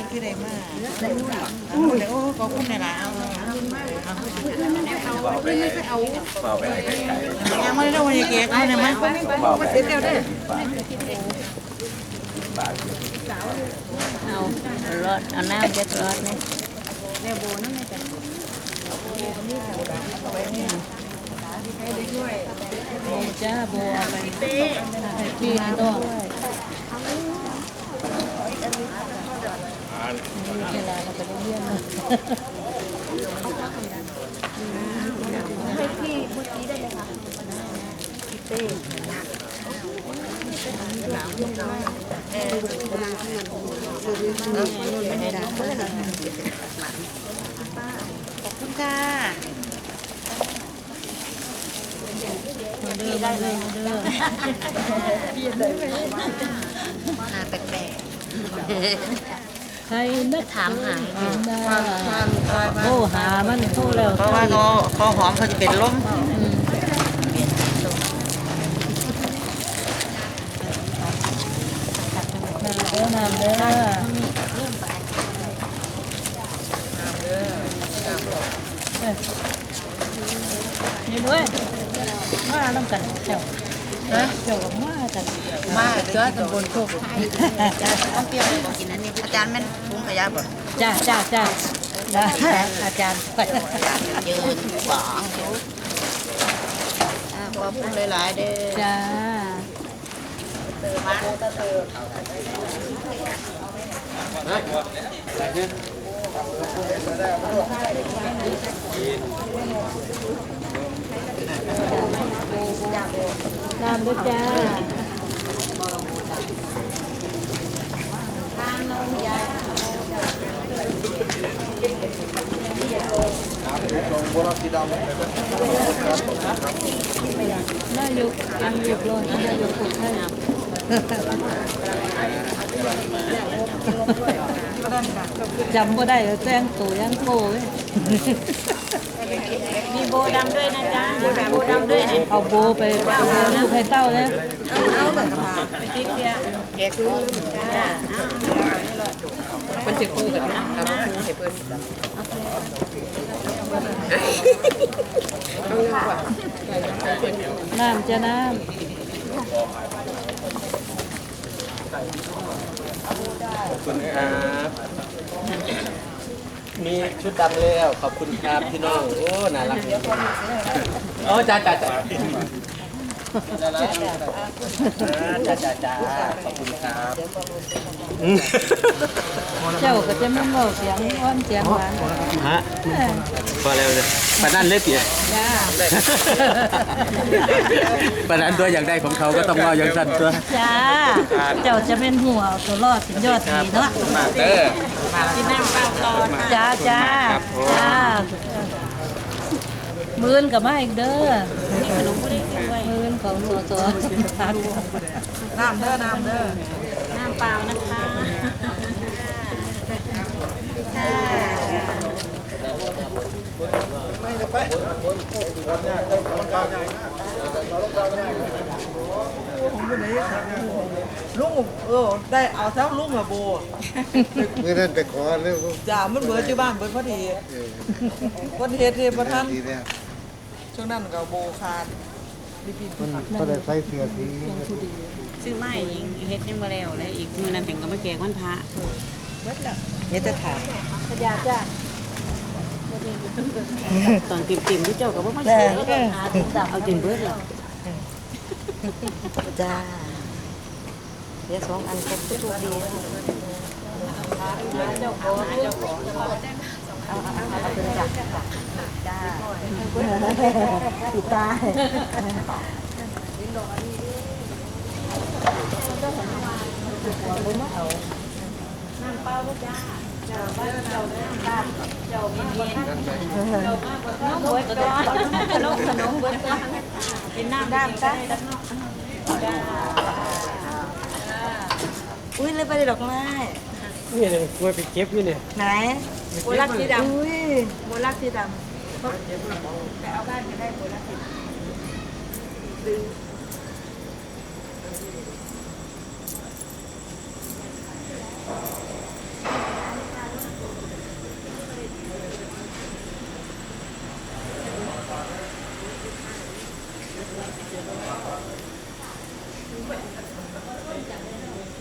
เป็นคือได้มากโอ้โหขอบคุณในร้านเอายังไม่ได้วันเก๊กให้นะมั้ยมาเสร็จแล้วเด้อเอารถเอาน้ำจะรถนี่โบจ้าโบเอาไปให้พี่ให้ตัวเวลาเราไปโรงเรีย นนะขอบคุณค่ะมาเด้อมาเด้อมาเด้อมาแปลก ใครไม่ถามหาโทรหามันโทรแล้วเพราะว่าเขาเขาหอมเขาจะเป็นลมอืมน้ำเด้อน้ำเด้อเอ้ยนี่ด้วยมาต้องกันเจ้าเจ้ามากันมาเจ้าตำบลโคกต้องเปรี้ยวกินนนี้ อาจารย์แม่นถุงขยะบ่จ้าจ้าจ้าจ้าอาจารย์ไปยืนบองอยู่อ่าขอบคุณหลายๆเด้อจ้าน้ำด้วยจ้า น่าอยู่ยังอยู่โลนน่าอยู่ขุดให้จำบ่ได้แล้วแจ้งตัวยังโคเว้ย มีโบดำด้วยนะจ๊ะโบดำด้วยเนี่ยเอาโบไปเอาโบลูกให้เต้าแล้วเอาแบบติ๊กเดียวแกคือจ้ามันจะคู่กันนะกับคู่ให้เพิ่นน้ำจะน้ขอบคุณครับ มีชุดดำแล้ว ขอบคุณครับพี่น้อง โอ้ น่ารักโอ้จ้าจ้าจ้าจ้าจ้าจ้าจ้าขอบคุณครับอืมำเจ้าก็จะไม่เบาเสียงอ้อนเสียงหวานฮะพอแล้วเลย ปานนั่นเล็กเกียจ้าปานนั้นตัวอยากได้ของเขาก็ต้องว่าอย่างสั้นตัวจ้า เจ้าจะเป็นหัวเอาตัวรอดเป็นยอดดีเนาะมาเด้อกินน้ำเปล่าร้อนจ้าจ้าจ้ามื่นกับมาอีกเด้อมื่นของหัวตัวพักน้ำเด้อน้ำเด้อ น้ำเปล่านะคะ ลุงเออได้เอาเท้าลุงอะโบเมื่อนั้นไปขอเรื่องจ้ามันเบิดอยู่บ้านเบิดพอดีวันเฮ็ดเฮ็ดบ่ทันช่วงนั้นก็โบขาดรีบมันก็ได้ใส่เสื้อสีซื้อไม้ยิงเฮ็ดยังมาแล้วแล้วอีกมือนั้นเป็นก็มาแกงวันพระเบิดแล้วเฮ็ดจะถามพยาจ้า ตอนติ่มๆที่เจ้าก็บ่มาแล้ช่วยวเอาจนเบิดแล้วจ้าเดี๋ยวสองอันก็ทุกดีติดตาเบิดก่อนขนมขนมเบิดก่อนกินน้ำด้านกัน อุ้ยเลยไปเลยดอกไม้นี่เลยกล้วยไปเก็บอยู่เนี่ยไหนโบลักสีดำอุ้ยโบลักสีดำแต่เอาบ้านก็ได้โบลักสีดำ Thank you.